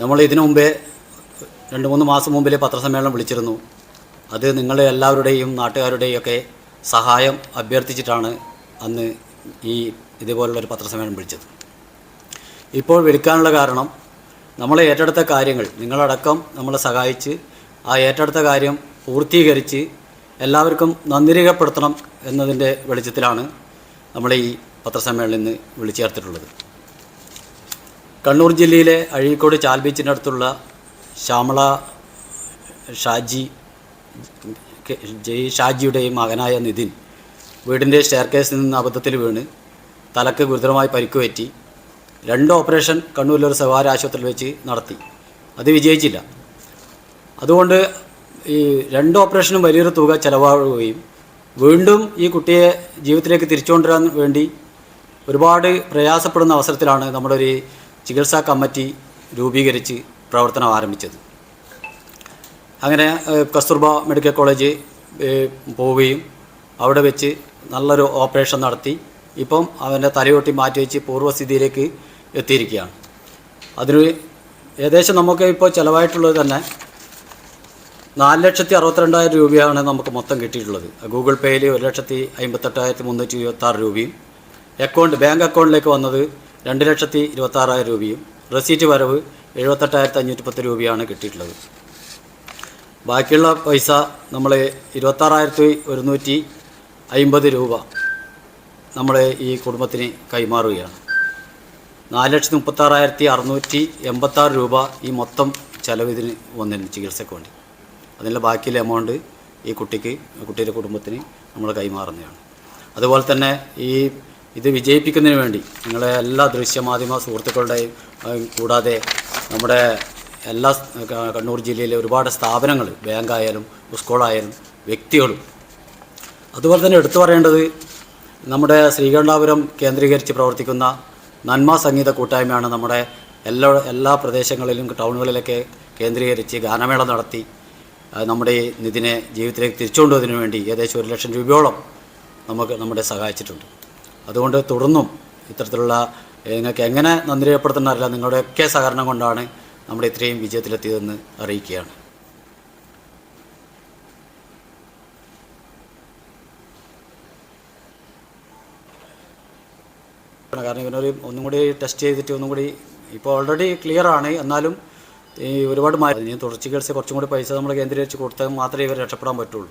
നമ്മൾ ഇതിനു മുമ്പേ രണ്ട് മൂന്ന് മാസം മുമ്പിലെ പത്രസമ്മേളനം വിളിച്ചിരുന്നു. അത് നിങ്ങളെ എല്ലാവരുടെയും നാട്ടുകാരുടെയും ഒക്കെ സഹായം അഭ്യർത്ഥിച്ചിട്ടാണ് അന്ന് ഈ ഇതുപോലുള്ളൊരു പത്രസമ്മേളനം വിളിച്ചത്. ഇപ്പോൾ വിളിക്കാനുള്ള കാരണം നമ്മളെ ഏറ്റെടുത്ത കാര്യങ്ങൾ നിങ്ങളടക്കം നമ്മളെ സഹായിച്ച് ആ ഏറ്റെടുത്ത കാര്യം പൂർത്തീകരിച്ച് എല്ലാവർക്കും നന്ദി രേഖപ്പെടുത്തണം എന്നതിന്റെ വെളിച്ചത്തിലാണ് നമ്മൾ ഈ പത്രസമ്മേളനം ഇന്ന് വിളിച്ചു ചേർത്തിട്ടുള്ളത് കണ്ണൂർ ജില്ലയിലെ അഴീക്കോട് ചാൽ ബീച്ചിനടുത്തുള്ള ശ്യാമള ഷാജി ജയ് ഷാജിയുടെയും മകനായ നിതിൻ വീടിന്റെ സ്റ്റെയർകേസിൽ നിന്ന് അബദ്ധത്തിൽ വീണ് തലക്ക് ഗുരുതരമായി പരിക്കുപറ്റി രണ്ട് ഓപ്പറേഷൻ കണ്ണൂരിലൊരു സ്വകാര്യ ആശുപത്രിയിൽ വെച്ച് നടത്തി. അത് വിജയിച്ചില്ല. അതുകൊണ്ട് ഈ രണ്ട് ഓപ്പറേഷനും വലിയൊരു തുക ചിലവാകുകയും വീണ്ടും ഈ കുട്ടിയെ ജീവിതത്തിലേക്ക് തിരിച്ചുകൊണ്ടുവരാൻ വേണ്ടി ഒരുപാട് പ്രയാസപ്പെടുന്ന അവസരത്തിലാണ് നമ്മുടെ ഒരു ചികിത്സാ കമ്മിറ്റി രൂപീകരിച്ച് പ്രവർത്തനം ആരംഭിച്ചത്. അങ്ങനെ കസ്തൂർബ മെഡിക്കൽ കോളേജ് പോവുകയും അവിടെ വെച്ച് നല്ലൊരു ഓപ്പറേഷൻ നടത്തി. ഇപ്പം അവന്റെ തലയൊട്ടി മാറ്റി വെച്ച് പൂർവസ്ഥിതിയിലേക്ക് എത്തിയിരിക്കുകയാണ്. അതിന് ഏകദേശം നമുക്ക് ഇപ്പോൾ ചിലവായിട്ടുള്ളത് തന്നെ നാല് ലക്ഷത്തി അറുപത്തിരണ്ടായിരം രൂപയാണ് നമുക്ക് മൊത്തം കിട്ടിയിട്ടുള്ളത്. ഗൂഗിൾ പേയിൽ ഒരു ലക്ഷത്തി അമ്പത്തെട്ടായിരത്തി മുന്നൂറ്റി രൂപയും അക്കൗണ്ട് ബാങ്ക് അക്കൗണ്ടിലേക്ക് വന്നത് രണ്ട് ലക്ഷത്തി ഇരുപത്താറായിരം രൂപയും റെസീറ്റ് വരവ് എഴുപത്തെട്ടായിരത്തി അഞ്ഞൂറ്റി പത്ത് രൂപയാണ് കിട്ടിയിട്ടുള്ളത്. ബാക്കിയുള്ള പൈസ നമ്മൾ ഇരുപത്താറായിരത്തി ഒരുന്നൂറ്റി അമ്പത് രൂപ നമ്മൾ ഈ കുടുംബത്തിന് കൈമാറുകയാണ്. നാല് ലക്ഷത്തി മുപ്പത്താറായിരത്തി അറുന്നൂറ്റി എൺപത്താറ് രൂപ ഈ മൊത്തം ചെലവ് ഇതിന് വന്നിരുന്നു ചികിത്സയ്ക്ക് വേണ്ടി. അതിന്റെ ബാക്കിയുള്ള എമൗണ്ട് ഈ കുട്ടിക്ക് കുട്ടിയുടെ കുടുംബത്തിന് നമ്മൾ കൈമാറുന്നതാണ്. അതുപോലെ തന്നെ ഈ ഇത് വിജയിപ്പിക്കുന്നതിന് വേണ്ടി നിങ്ങളെ എല്ലാ ദൃശ്യമാധ്യമ സുഹൃത്തുക്കളുടെയും കൂടാതെ നമ്മുടെ എല്ലാ കണ്ണൂർ ജില്ലയിലെ ഒരുപാട് സ്ഥാപനങ്ങൾ ബാങ്കായാലും സ്കൂളായാലും വ്യക്തികളും. അതുപോലെ തന്നെ എടുത്തു പറയേണ്ടത് നമ്മുടെ ശ്രീകണ്ഠാപുരം കേന്ദ്രീകരിച്ച് പ്രവർത്തിക്കുന്ന നന്മ സംഗീത കൂട്ടായ്മയാണ് നമ്മുടെ എല്ലാ എല്ലാ പ്രദേശങ്ങളിലും ടൗണുകളിലൊക്കെ കേന്ദ്രീകരിച്ച് ഗാനമേള നടത്തി നമ്മുടെ നിതിനെ ജീവിതത്തിലേക്ക് തിരിച്ചുകൊണ്ടുവന്നതിന് വേണ്ടി ഏകദേശം ഒരു ലക്ഷം രൂപയോളം നമുക്ക് നമ്മുടെ സഹായിച്ചിട്ടുണ്ട്. അതുകൊണ്ട് തുടർന്നും ഇത്തരത്തിലുള്ള നിങ്ങൾക്ക് എങ്ങനെ നന്ദി രേഖപ്പെടുത്തുന്നറിയില്ല നിങ്ങളുടെയൊക്കെ സഹകരണം കൊണ്ടാണ് നമ്മൾ ഇത്രയും വിജയത്തിലെത്തിയതെന്ന് അറിയിക്കുകയാണ്. കാരണം ഇവനൊരു ഒന്നും കൂടി ടെസ്റ്റ് ചെയ്തിട്ട് ഒന്നും കൂടി ഇപ്പോൾ ഓൾറെഡി ക്ലിയർ ആണ്. എന്നാലും ഈ ഒരുപാട് മാറി തുടർ കുറച്ചും കൂടി പൈസ നമ്മൾ കേന്ദ്രീകരിച്ച് കൊടുത്താൽ മാത്രമേ ഇവർ രക്ഷപ്പെടാൻ പറ്റുള്ളൂ.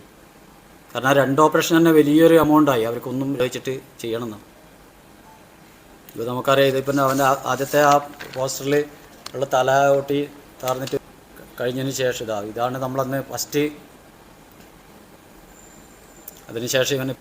കാരണം ആ രണ്ട് ഓപ്പറേഷൻ തന്നെ വലിയൊരു എമൗണ്ടായി അവർക്കൊന്നും വെച്ചിട്ട് ചെയ്യണമെന്ന്. ഇപ്പോൾ നമുക്കറിയാം ഇതിപ്പം അവന്റെ ആദ്യത്തെ ആ പോസ്റ്ററിൽ ഉള്ള തല ഒട്ടി താർന്നിട്ട് കഴിഞ്ഞതിന് ശേഷം ഇതാണ് ഇതാണ് നമ്മളന്ന് ഫസ്റ്റ് അതിനുശേഷം ഇവന്